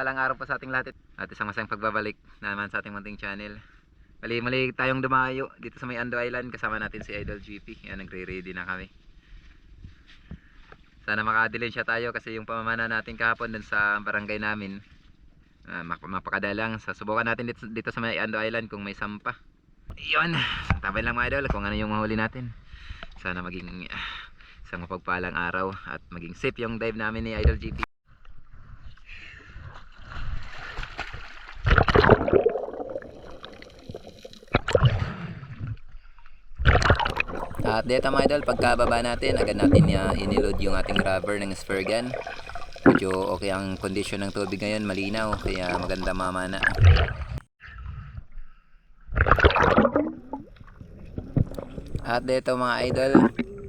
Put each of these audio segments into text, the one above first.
mapagpalang araw po sa ating lahat at isang masayang pagbabalik na naman sa ating munting channel. Mali-mali tayong dumayo dito sa may Ando Island kasama natin si Idol GP. Yan, nagre-ready na kami. Sana makadilin siya tayo kasi yung pamamana natin kahapon dun sa barangay namin. Uh, mapakadalang. Sa subukan natin dito, dito sa may Ando Island kung may sampa. Yun. Tabay lang mga idol kung ano yung mahuli natin. Sana maging ah, isang mapagpalang araw at maging safe yung dive namin ni Idol GP. At dito mga idol, pagkababa natin, agad natin uh, iniload yung ating rubber ng spare gun. Medyo okay ang kondisyon ng tubig ngayon, malinaw, kaya maganda mamana. At dito mga idol,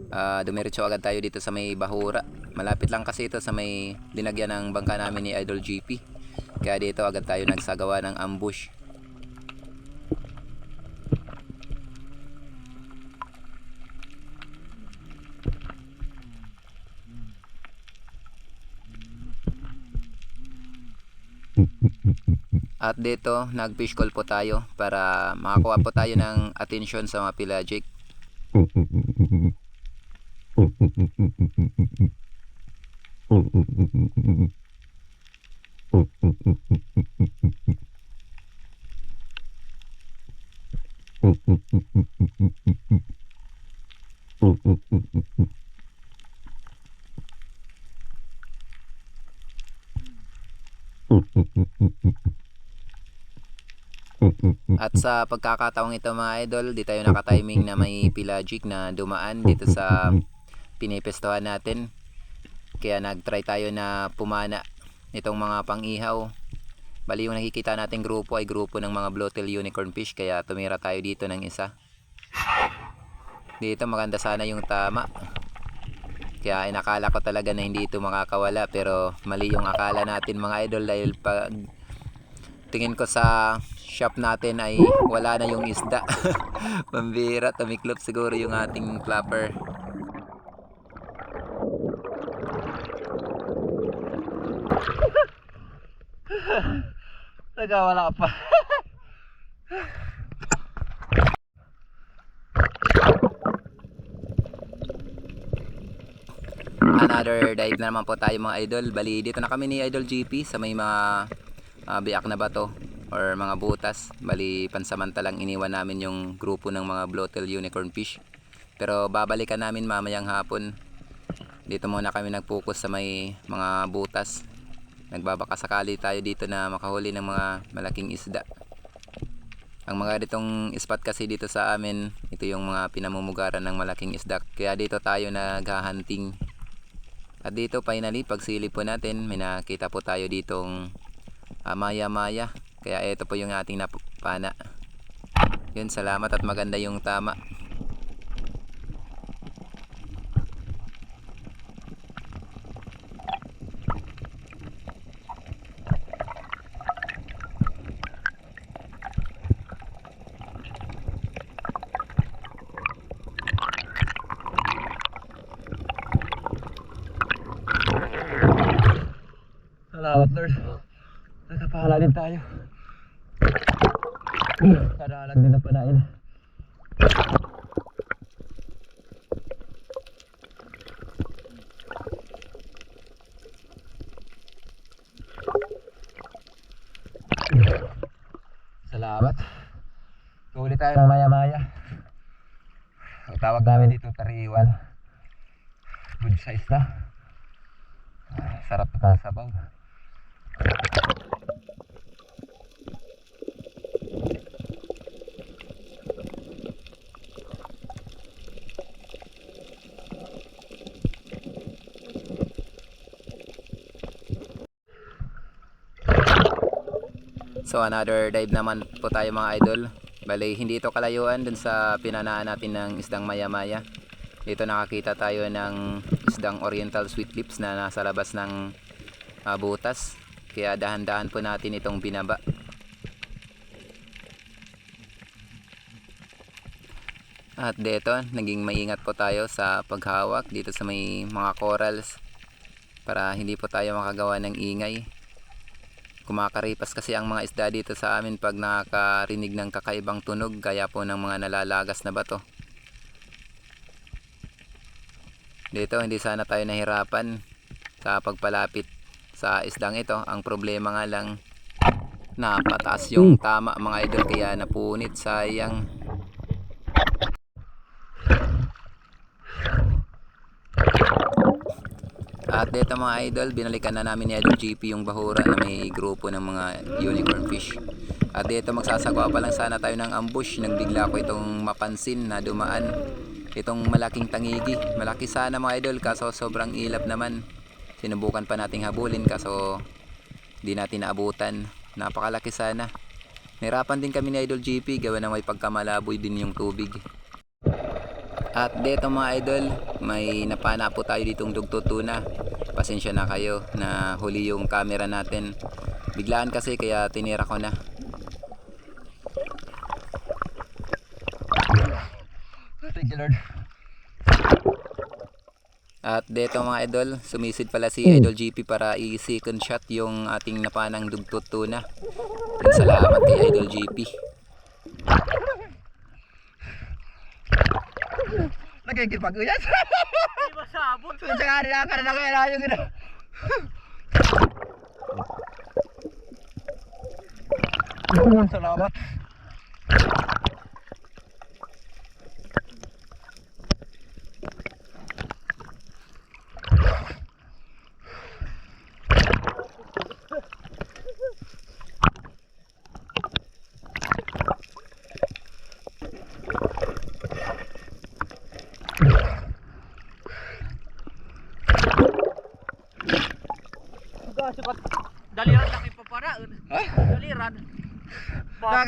uh, dumiretso agad tayo dito sa may Bahura. Malapit lang kasi ito sa may dinagyan ng bangka namin ni Idol GP. Kaya dito agad tayo nagsagawa ng ambush. At dito, nag-fish call po tayo para makakuha po tayo ng attention sa mga pelagic. At sa pagkakataong ito mga idol, di tayo nakatiming na may pelagic na dumaan dito sa pinipestuhan natin. Kaya nag-try tayo na pumana itong mga pang-ihaw. Bali yung nakikita nating grupo ay grupo ng mga blowtail unicorn fish kaya tumira tayo dito ng isa. Dito maganda sana yung tama. Kaya inakala ko talaga na hindi ito makakawala pero mali yung akala natin mga idol dahil pag tingin ko sa shop natin ay wala na yung isda. Pambira, tumiklop siguro yung ating flapper. Nagawala pa. Another dive na naman po tayo mga idol. Bali, dito na kami ni Idol GP sa may mga uh, biak na bato or mga butas. Bali, pansamantalang iniwan namin yung grupo ng mga blowtail unicorn fish. Pero babalikan namin mamayang hapon. Dito muna kami nag-focus sa may mga butas. Nagbabaka sakali tayo dito na makahuli ng mga malaking isda. Ang mga ditong spot kasi dito sa amin, ito yung mga pinamumugaran ng malaking isda. Kaya dito tayo naghahunting. At dito finally, pagsilip po natin, may nakita po tayo ditong uh, maya-maya. Kaya ito po yung ating napana. Yun, salamat at maganda yung tama. Salamat Lord. Nagkapahala din tayo. Panain. Salamat. Huli tayo ng maya-maya. Ang tawag namin dito tariwan. Good size na. Ah, Sarap na sabaw. So another dive naman po tayo mga idol. Bali hindi ito kalayuan dun sa pinanaan natin ng isdang maya-maya. Dito nakakita tayo ng isdang oriental sweet lips na nasa labas ng ah, butas. Kaya dahan-dahan po natin itong binaba. At dito, naging maingat po tayo sa paghawak dito sa may mga corals para hindi po tayo makagawa ng ingay. Kumakaripas kasi ang mga isda dito sa amin pag nakakarinig ng kakaibang tunog gaya po ng mga nalalagas na bato. Dito hindi sana tayo nahirapan sa pagpalapit sa isdang ito. Ang problema nga lang napataas yung tama mga idol kaya napunit sayang. At dito mga idol, binalikan na namin ni Idol GP yung bahura na may grupo ng mga unicorn fish. At dito magsasagawa pa lang sana tayo ng ambush nang bigla ko itong mapansin na dumaan itong malaking tangigi. Malaki sana mga idol kaso sobrang ilap naman. Sinubukan pa nating habulin kaso di natin naabutan. Napakalaki sana. Nahirapan din kami ni Idol GP gawa na may pagkamalaboy din yung tubig. At dito mga idol, may napana po tayo ditong dugto tuna. Pasensya na kayo na huli yung camera natin. Biglaan kasi kaya tinira ko na. Thank you, Lord. At dito mga idol, sumisid pala si Idol GP para i-second shot yung ating napanang dugto tuna. Salamat kay Idol GP. Nagkikipag-uyas. Hindi masabot. Sa nga rin ako na kaya yung gina. Salamat.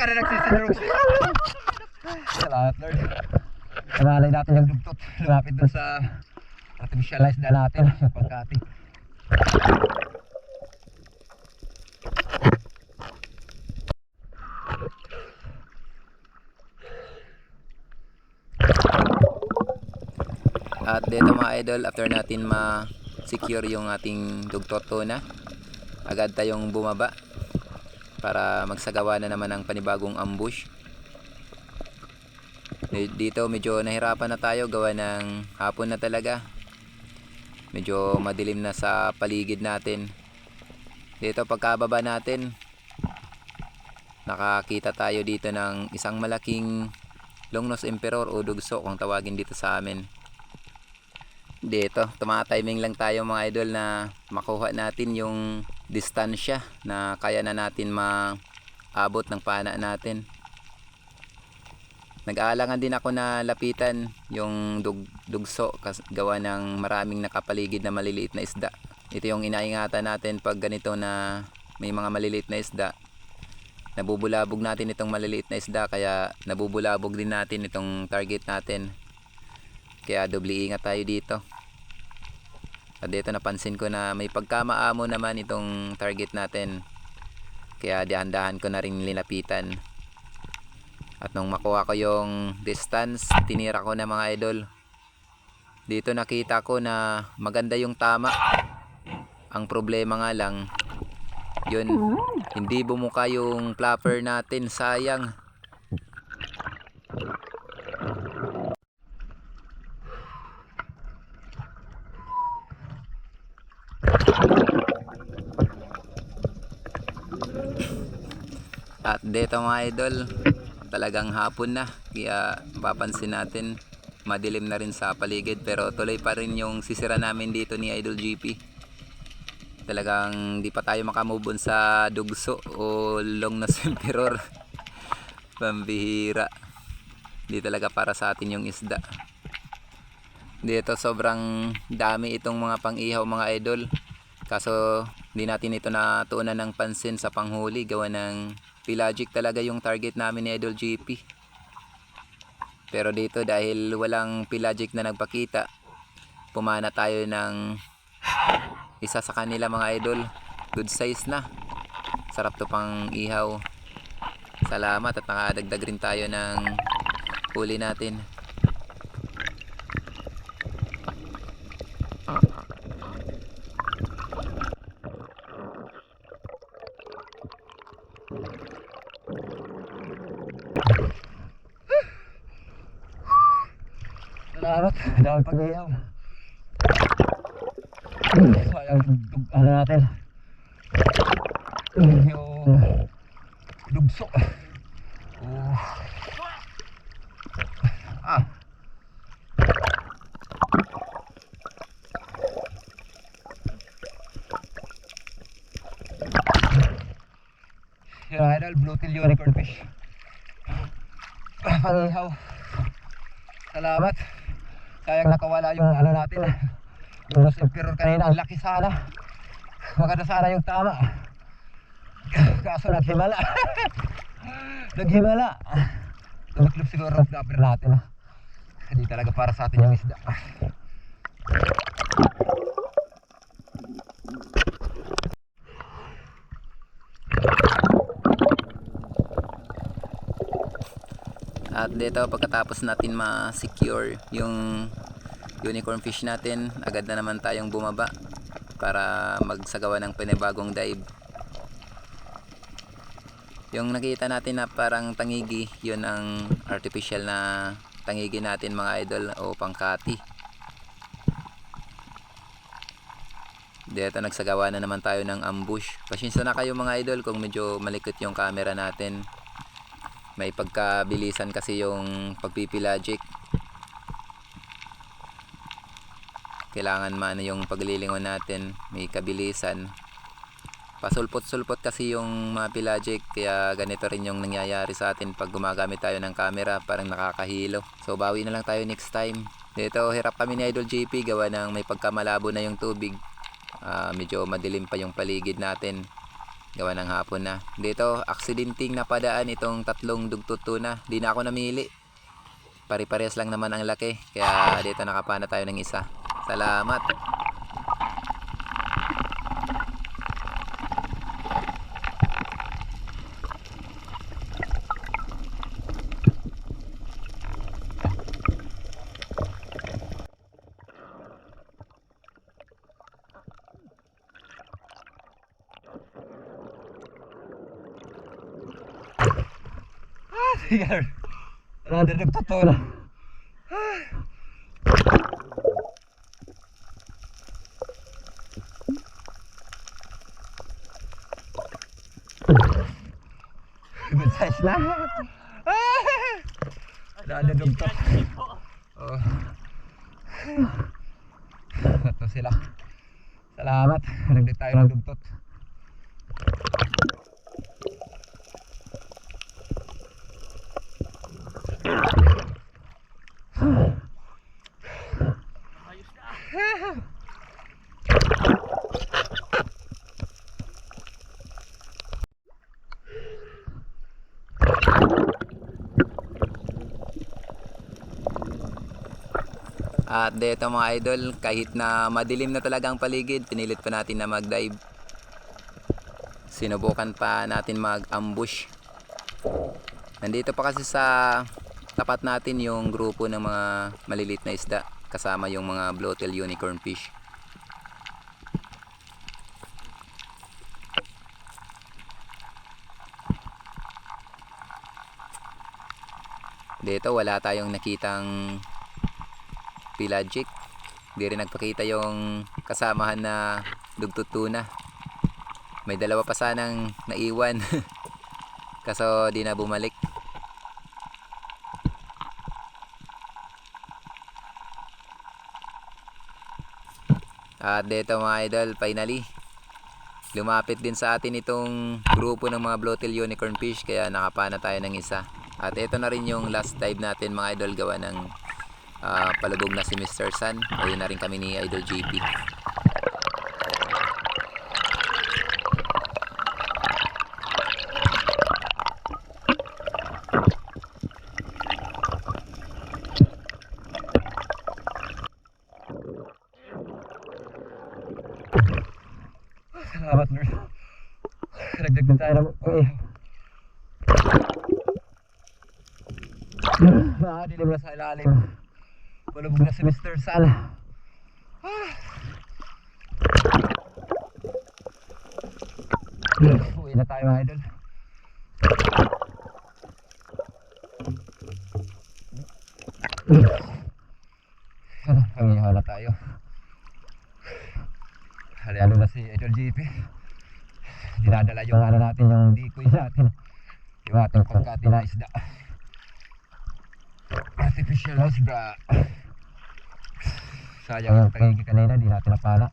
Ka na nagsisinurog. Salamat, Lord. Namalay natin yung dugtot. Lumapit doon sa artificialized na natin sa pagkati. At dito mga idol, after natin ma-secure yung ating dugtot tuna, agad tayong bumaba para magsagawa na naman ng panibagong ambush. Di- Dito medyo nahirapan na tayo gawa ng hapon na talaga. Medyo madilim na sa paligid natin. Dito pagkababa natin, nakakita tayo dito ng isang malaking longnos emperor o dugso kung tawagin dito sa amin dito tumatiming lang tayo mga idol na makuha natin yung distansya na kaya na natin maabot ng pana natin. Nag-aalangan din ako na lapitan yung dug dugso kas gawa ng maraming nakapaligid na maliliit na isda. Ito yung inaingatan natin pag ganito na may mga maliliit na isda. Nabubulabog natin itong maliliit na isda kaya nabubulabog din natin itong target natin. Kaya doble ingat tayo dito at dito napansin ko na may pagkamaamo naman itong target natin. Kaya dahan-dahan ko na rin linapitan. At nung makuha ko yung distance, tinira ko na mga idol. Dito nakita ko na maganda yung tama. Ang problema nga lang, yun, hindi bumuka yung flapper natin, sayang. At dito mga idol, talagang hapon na. Kaya papansin natin, madilim na rin sa paligid. Pero tuloy pa rin yung sisira namin dito ni Idol GP. Talagang di pa tayo makamove on sa dugso o long na emperor. Pambihira. Di talaga para sa atin yung isda. Dito sobrang dami itong mga pang-ihaw mga idol. Kaso hindi natin ito natuunan ng pansin sa panghuli gawa ng pelagic talaga yung target namin ni Idol GP. Pero dito dahil walang pelagic na nagpakita, pumana tayo ng isa sa kanila mga idol. Good size na. Sarap to pang ihaw. Salamat at nakadagdag rin tayo ng huli natin. Dami pag-iyaw. Sayang dug- ano natin. Yung dugso. Oh. Ah. Yung idol, bluegill unicorn fish. Pangihaw. Salamat. Sayang nakawala yung ano natin. Yung nasa emperor kanina, ang laki sana. Maganda sana yung tama. Kaso naghimala. naghimala. Tumiklop siguro ang snapper natin. ah. Hindi talaga para sa atin yung isda. At dito pagkatapos natin ma-secure yung unicorn fish natin, agad na naman tayong bumaba para magsagawa ng panibagong dive. Yung nakita natin na parang tangigi, yun ang artificial na tangigi natin mga idol o pangkati. Dito nagsagawa na naman tayo ng ambush. Pasensya na kayo mga idol kung medyo malikot yung camera natin may pagkabilisan kasi yung pagpipilagic kailangan maano yung paglilingon natin may kabilisan. Pasulpot-sulpot kasi yung mga pilagic kaya ganito rin yung nangyayari sa atin pag gumagamit tayo ng camera parang nakakahilo. So bawi na lang tayo next time. Dito hirap kami ni Idol JP gawa ng may pagkamalabo na yung tubig. Ah, medyo madilim pa yung paligid natin gawa ng hapon na. Dito, aksidinting napadaan itong tatlong dugtut tuna. Di na ako namili. Pari-parehas lang naman ang laki. Kaya dito nakapana tayo ng isa. Salamat. Sige. Another totoo na. Good size na. Another dugtot. Oh. Ito sila. Salamat. Nagdag tayo ng dugtot. At dito mga idol, kahit na madilim na talaga ang paligid, pinilit pa natin na mag-dive. Sinubukan pa natin mag-ambush. Nandito pa kasi sa tapat natin yung grupo ng mga malilit na isda kasama yung mga blowtail unicorn fish. Dito wala tayong nakitang pelagic. Di rin nagpakita yung kasamahan na dugtut tuna. May dalawa pa sanang naiwan. Kaso di na bumalik. At dito mga idol, finally. Lumapit din sa atin itong grupo ng mga blowtail unicorn fish kaya nakapana tayo ng isa. At ito na rin yung last dive natin mga idol gawa ng ah, palubog na si Mr. Sun. Ayun na rin kami ni Idol JP. natin tayo ng eh. Nakadilim na sa ilalim. Malubog na si Mr. Sala. Ah. Uwi na tayo mga idol. Hangihala tayo. Halialo na si Idol GP dinadala yung ano natin, yung decoy natin. Yung ating pangkati na isda. Artificial na isda. Sayang yung tangigi kanina, di natin napala.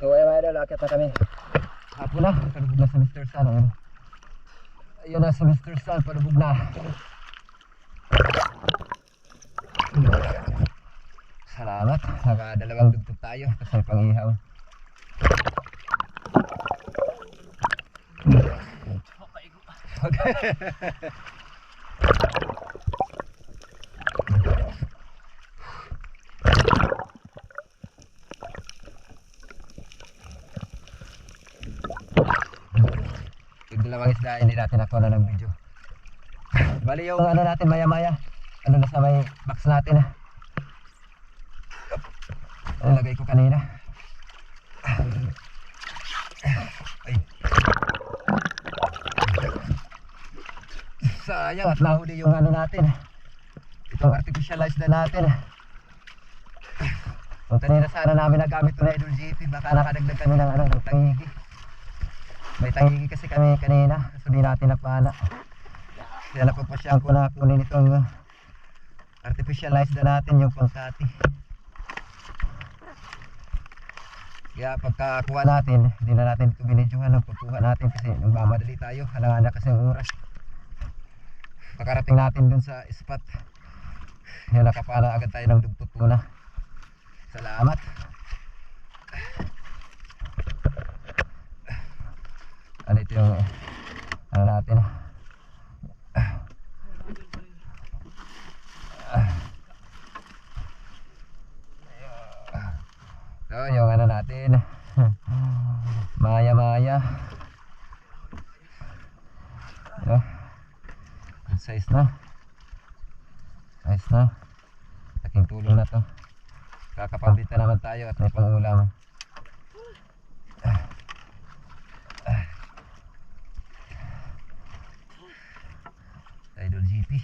So ayun mga idol, akit na kami. Hapon na, palubog na sa Mr. Sun. Ayun. Ayun na sa Mr. Sun, palubog na. Salamat, nakadalawang dugtog tayo kasi pangihaw. Yung dalawang isda, hindi natin nakuha na ng video. Bali yung ano natin maya maya, ano na sa may box natin ah. Ano lagay ko kanina? Ay. Sayang at nahuli yung ano natin. Itong artificialized na natin. Kung kanina sana namin nagamit ito na Idol GP, baka nakadagdag kami ng ano, ng tangigi. May tangigi kasi kami kanina, di natin napala. Kaya napapasyahan ko na kunin itong uh, artificialized na natin yung pangkati. Kaya pagkakuha natin, hindi na natin ito binidyohan ng pagkuha natin kasi nagmamadali tayo. Halangan na kasi ang oras. Pagkarating natin dun sa spot, yan nakapala agad tayo ng dugtut muna. Salamat. Ano ito yung ano natin So yung ano natin Maya maya Yo. Size na Size na Laking tulong na to Kakapambita naman tayo at may pangulam Idol GP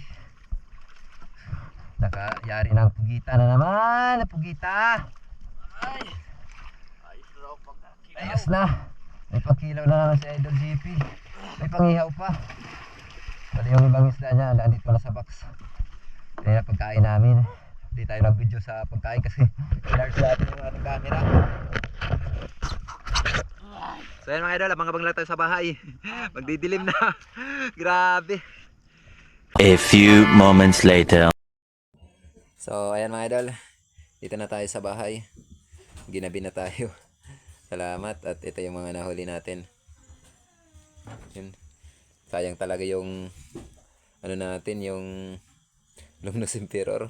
Nakayari ng pugita na naman Pugita Ay! Ayos raw pagkakilaw. Ayos na. May pangkilaw na naman si Idol GP. May pangihaw pa. Bali yung ibang isda niya, nandito na sa box. Kaya pagkain namin. Hindi tayo nag-video sa pagkain kasi large natin yung ating camera. So yan mga idol, abang-abang lang tayo sa bahay. Magdidilim na. Grabe. A few moments later. So, ayan mga idol. Dito na tayo sa bahay. Ginabi na tayo. Salamat at ito yung mga nahuli natin. Yun. Sayang talaga yung ano natin, yung Lumnos Emperor.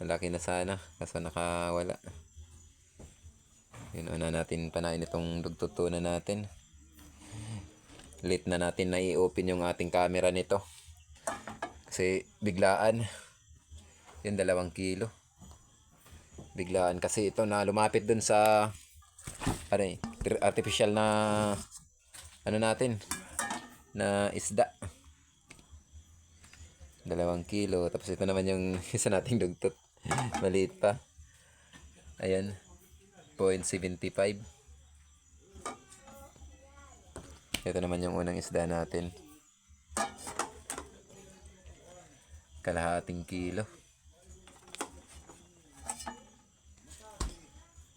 Malaki na sana kaso nakawala. Yun, una natin panain itong dugtutunan natin. Late na natin na i-open yung ating camera nito. Kasi biglaan. Yun, dalawang kilo. Biglaan kasi ito na lumapit dun sa ano eh, artificial na ano natin na isda. Dalawang kilo. Tapos ito naman yung isa nating dugtot. Maliit pa. Ayan. 0.75. Ito naman yung unang isda natin. Kalahating kilo.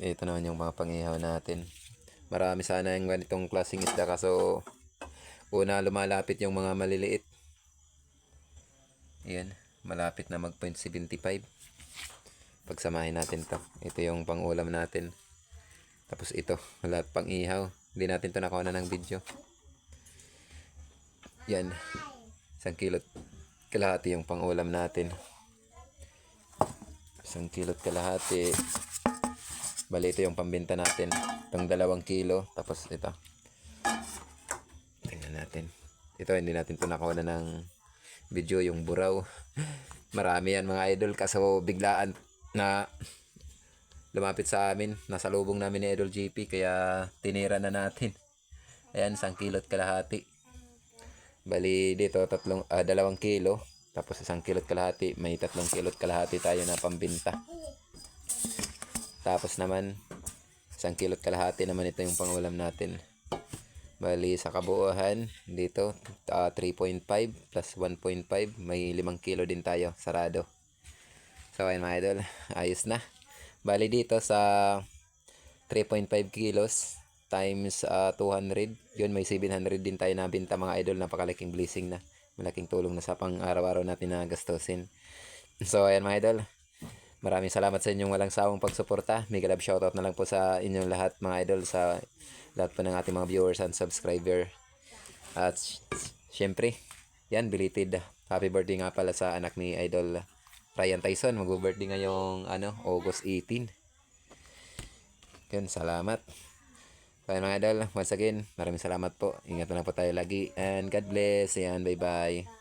Ito naman yung mga pangihaw natin. Marami sana yung ganitong klaseng isda kaso una lumalapit yung mga maliliit. Yan, malapit na mag 0.75. Pagsamahin natin to. Ito yung pangulam natin. Tapos ito, wala pang ihaw. Hindi natin to nakuha na ng video. Yan. Isang kilot kalahati yung pangulam natin. Isang kilot kalahati. Bali, ito yung pambenta natin. Itong dalawang kilo. Tapos ito. Natin. Ito, hindi natin ito nakuha na ng video. Yung buraw. Marami yan mga idol. Kaso biglaan na lumapit sa amin. Nasa lubong namin ni Idol GP. Kaya tinira na natin. Ayan, isang kilot kalahati. Bali, dito tatlong, ah, dalawang kilo. Tapos isang kilot kalahati. May tatlong kilot kalahati tayo na pambenta. Tapos naman, isang kilot kalahati naman ito yung pangulam natin. Bali, sa kabuuhan, dito, ah, 3.5 plus 1.5, may 5 kilo din tayo, sarado. So, ayun mga idol, ayos na. Bali dito sa 3.5 kilos times ah, 200, yun may 700 din tayo nabinta mga idol, napakalaking blessing na. Malaking tulong na sa pang araw-araw natin na gastusin. So, ayan mga idol, Maraming salamat sa inyong walang sawang pagsuporta. Mega love shoutout na lang po sa inyong lahat mga idol sa lahat po ng ating mga viewers and subscriber. At sy- syempre, yan belated happy birthday nga pala sa anak ni idol Ryan Tyson. Mag-birthday ngayong ano, August 18. Yun, salamat. Kaya mga idol, once again, maraming salamat po. Ingat na po tayo lagi. And God bless. Ayan, bye-bye.